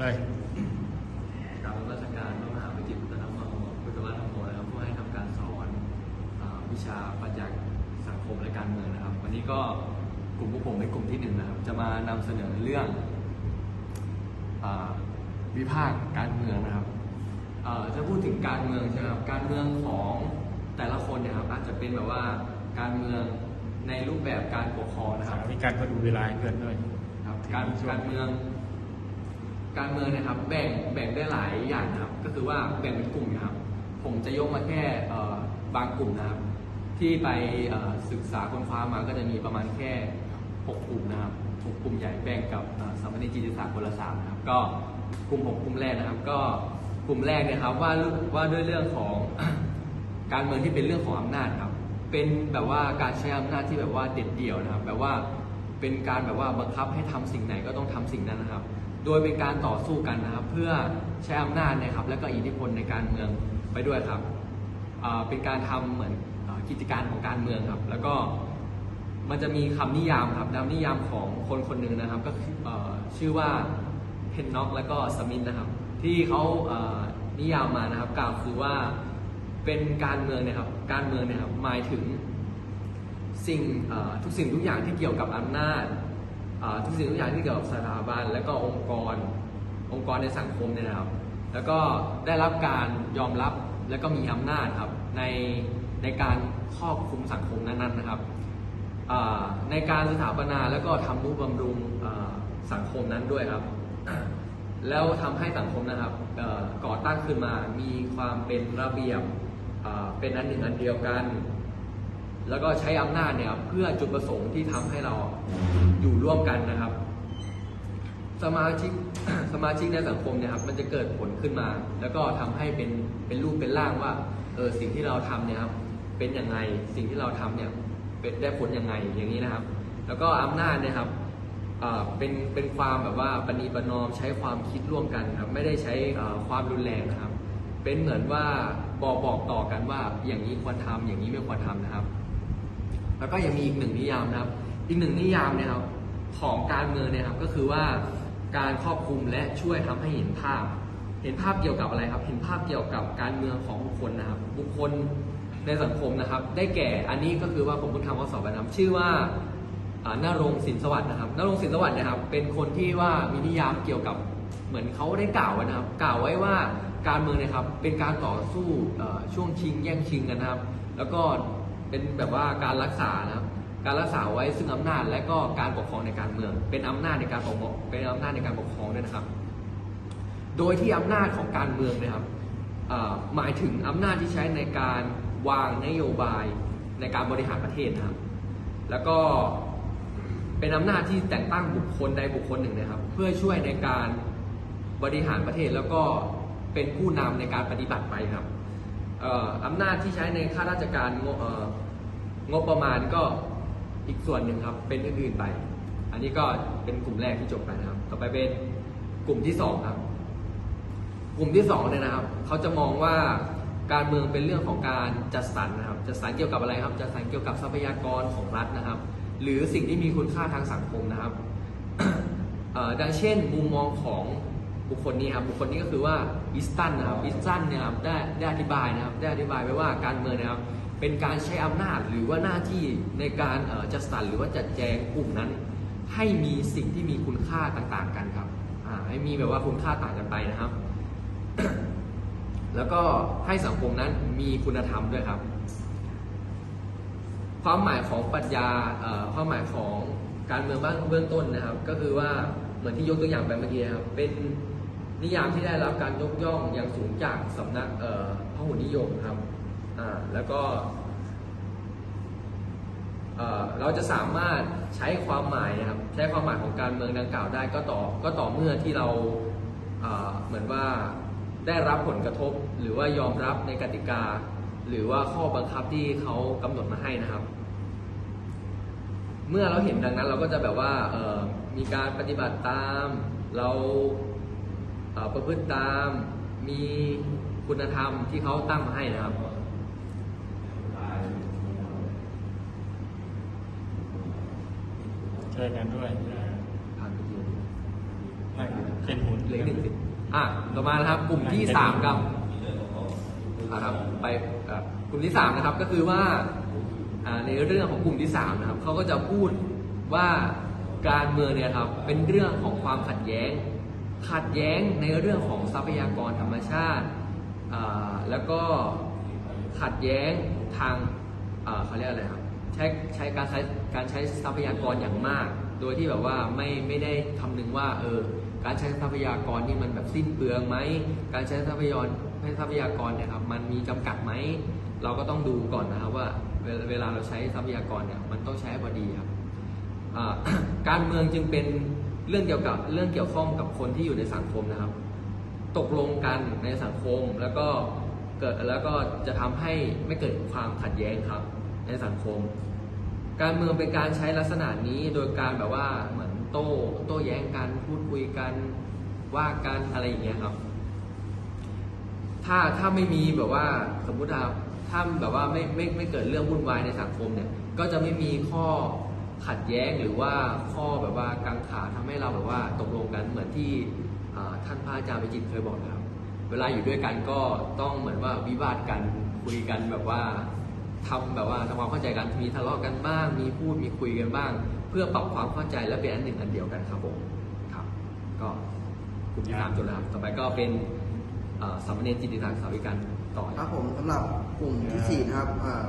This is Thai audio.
เลยกรรมราชการพระมหาวิจิตรธรรมโมพุทธวัฒนธรรมโมนะครับผู้ให้ทำการสอนอาวิชาปรัชญาสังคมและการเมืองนะครับ วันนี้ก็กลุ่มพวกผมเป็นกลุ่มที่หนึ่งนะครับ จะมานำเสนอเรื่องอาวิพากษ์การเมืองนะครับเอ่อจะพูดถึงการเมืองใช่ไหมครับการเมืองของแต่ละคนเนี่ยครับอาจจะเป็นแบบว่าการเมืองในรูปแบบการปกครองนะครับมีการพอดูเวลาให้เพื่อนด้วยครับการการเมือง การเมืองนะครับ แบ่งแบ่งได้หลายอย่างนะครับ ก็คือว่าแบ่งเป็นกลุ่มนะครับ ผมจะยกมาแค่บางกลุ่มนะครับ ที่ไปศึกษาค้นคว้ามาก็จะมีประมาณแค่หกกลุ่มนะครับหกกลุ่มใหญ่แบ่งกับสามเณรจิตศาสตร์คนละสามนะครับ ก็กลุ่มหกกลุ่มแรกนะครับ ก็กลุ่มแรกเนี่ยครับว่าว่าด้วยเรื่องของการเมืองที่เป็นเรื่องของอำนาจครับ เป็นแบบว่าการใช้อำนาจที่แบบว่าเด็ดเดี่ยวนะครับ แบบว่าเป็นการแบบว่าบังคับให้ทำสิ่งไหนก็ต้องทำสิ่งนั้นนะครับ โดยเป็นการต่อสู้กันนะครับ เพื่อใช้อำนาจนะครับ และก็อิทธิพลในการเมืองไปด้วยครับเป็นการทำเหมือนอกิจการของการเมืองครับ แล้วก็มันจะมีคำนิยามครับคำนิยามของคนคนหนึ่งนะครับ ก็คือชื่อว่าเพนน็อกและก็สมิธนะครับ ที่เขาเอ่อนิยามมานะครับ กล่าวคือว่าเป็นการเมืองเนี่ยครับ การเมืองเนี่ยครับหมายถึงสิ่งทุกสิ่งทุกอย่างที่เกี่ยวกับอำนาจ ทุกสิ่งทุกอย่างที่เกี่ยวกับสถาบันและก็องค์กร องค์กรในสังคมเนี่ยนะครับ แล้วก็ได้รับการยอมรับและก็มีอำนาจครับในในการครอบคุมสังคมนั้นๆนะครับในการสถาปนาแล้วก็ทำนุบำรุงสังคมนั้นด้วยครับ แล้วทำให้สังคมนะครับก่อตั้งขึ้นมามีความเป็นระเบียบเอ่อเป็นอันหนึ่งอันเดียวกัน แล้วก็ใช้อำนาจเนี่ยเพื่อจุดประสงค์ที่ทำให้เราอยู่ร่วมกันนะครับ สมาชิกสมาชิกในสังคมเนี่ยครับมันจะเกิดผลขึ้นมา แล้วก็ทำให้เป็นเป็นรูปเป็นร่างว่าเออสิ่งที่เราทำเนี่ยครับเป็นยังไงสิ่งที่เราทำเนี่ยเป็นได้ผลยังไงอย่างนี้นะครับ แล้วก็อำนาจเนี่ยครับเป็นเป็นความแบบว่าปณีประนอมใช้ความคิดร่วมกันครับไม่ได้ใช้ความรุนแรงนะครับ เป็นเหมือนว่าบอกบอกต่อกันว่าอย่างนี้ควรทำอย่างนี้ไม่ควรทำนะครับ แล้วก็ยังมีอีกหนึ่งนิยามนะครับ อีกหนึ่งนิยามเนี่ยครับของการเมืองเนี่ยครับก็คือว่าการครอบคลุมและช่วยทำให้เห็นภาพ เห็นภาพเกี่ยวกับอะไรครับ เห็นภาพเกี่ยวกับการเมืองของบุคคลนะครับ บุคคลในสังคมนะครับ ได้แก่อันนี้ก็คือว่าผมเพิ่งทำข้อสอบไปนะครับชื่อว่าอ่ารงค์สินสวัสดิ์นะครับนารงค์สินสวัสดิ์เนะครับ เป็นคนที่ว่ามีนิยามเกี่ยวกับเหมือนเขาได้กล่าวไว้นะครับ กล่าวไว้ว่าการเมืองเนะครับเป็นการต่อสู้ช่วงชิงแย่งชิงกันนะครับ แล้วก็ เป็นแบบว่าการรักษานะครับ การรักษาไว้ซึ่งอำนาจและก็การปกครองในการเมือง เป็นอำนาจในการปกครองเป็นอำนาจในการปกครองด้วยนะครับ โดยที่อำนาจของการเมืองนะครับหมายถึงอำนาจที่ใช้ในการวางนโยบายในการบริหารประเทศนะครับ แล้วก็เป็นอำนาจที่แต่งตั้งบุคคลใดบุคคลหนึ่งนะครับ เพื่อช่วยในการบริหารประเทศแล้วก็เป็นผู้นำในการปฏิบัติไปครับ อำนาจที่ใช้ในข้าราชการงบเอ่องบประมาณก็อีกส่วนหนึ่งครับ เป็นอื่นๆไป อันนี้ก็เป็นกลุ่มแรกที่จบไปนะครับ ต่อไปเป็นกลุ่มที่สองครับ กลุ่มที่สองเนี่ยนะครับ เขาจะมองว่าการเมืองเป็นเรื่องของการจัดสรรนะครับ จัดสรรเกี่ยวกับอะไรครับ จัดสรรเกี่ยวกับทรัพยากรของรัฐนะครับ หรือสิ่งที่มีคุณค่าทางสังคมนะครับดังเช่น มุมมองของ บุคคลนี้ครับบุคคลนี้ก็คือว่าอิสตันนะครับอิสตันเนี่ยครับได้ได้อธิบายนะครับได้อธิบายไว้ว่าการเมืองนะครับเป็นการใช้อำนาจหรือว่าหน้าที่ในการเอ่อจัดสรรหรือว่าจัดแจงกลุ่มนั้น ให้มีสิ่งที่มีคุณค่าต่างๆ กันครับอ่าให้มีแบบว่าคุณค่าต่างกันไปนะครับ แล้วก็ให้สังคมนั้นมีคุณธรรมด้วยครับ ความหมายของปรัชญาเอ่อความหมายของการเมืองบ้างเบื้องต้นนะครับ ก็คือว่าเหมือนที่ยกตัวอย่างไปเมื่อกี้ครับเป็น นิยามที่ได้รับการยกย่องอย่างสูงจากสำนักพหุนิยมครับแล้วก็เราจะสามารถใช้ความหมายครับใช้ความหมายของการเมืองดังกล่าวได้ก็ต่อก็ต่อเมื่อที่เราเเหมือนว่าได้รับผลกระทบหรือว่ายอมรับในกติกา หรือว่าข้อบังคับที่เขากำหนดมาให้นะครับ เมื่อเราเห็นดังนั้นเราก็จะแบบว่ามีการปฏิบัติตามเรา ประพฤติตามมีคุณธรรมที่เขาตั้งมาให้นะครับช่วยกันด้วยผ่านไปเยอะไม่เป็นหุ่นเหลือหนึ่งสิอะต่อมานะครับ กลุ่มที่สามครับอะครับไปอะกลุ่มที่สามนะครับก็คือว่าอ่าในเรื่องของกลุ่มที่สามนะครับเขาก็จะพูดว่าการเมืองเนี่ยครับเป็นเรื่องของความขัดแย้ง ขัดแย้งในเรื่องของทรัพยากรธรรมชาติ แล้วก็ขัดแย้งทางเขาเรียกอะไรครับใช้ใช้การใช้การใช้ทรัพยากรอย่างมาก โดยที่แบบว่าไม่ไม่ได้คำนึงว่าเออการใช้ทรัพยากรนี่มันแบบสิ้นเปลืองไหมการใช้ทรัพยากรให้ทรัพยากรเนี่ยครับมันมีจำกัดไหมเราก็ต้องดูก่อนนะครับว่าเวลาเราใช้ทรัพยากรเนี่ยมันต้องใช้พอดีครับการเมืองจึงเป็น เรื่องเกี่ยวกับเรื่องเกี่ยวข้องกับคนที่อยู่ในสังคมนะครับ ตกลงกันในสังคมแล้วก็เกิดแล้วก็จะทำให้ไม่เกิดความขัดแย้งครับ ในสังคม การเมืองเป็นการใช้ลักษณะนี้โดยการแบบว่าเหมือนโต้โต้แย้งกันพูดคุยกันว่ากันอะไรอย่างเงี้ยครับ ถ้าถ้าไม่มีแบบว่าสมมุติว่าถ้าแบบว่าไม่ไม่ไม่เกิดเรื่องวุ่นวายในสังคมเนี่ย ก็จะไม่มีข้อ ขัดแย้งหรือว่าข้อแบบว่ากังขาทำให้เราแบบว่าตกลงกันเหมือนที่ท่านพระอาจารย์ไปจิตเคยบอกนะครับเวลาอยู่ด้วยกันก็ต้องเหมือนว่าวิวาทกันคุยกันแบบว่าทำแบบว่าทำความเข้าใจกันมีทะเลาะกันบ้าง มีพูดมีคุยกันบ้าง เพื่อปรับความเข้าใจและเป็นอันหนึ่งอันเดียวกันครับผมครับ ก็กลุ่มที่สามจบแล้วครับต่อไปก็เป็นสามเณรจิตติศักดิ์สาวิกันต่อครับผมสำหรับกลุ่มที่สี่นะครับอ่า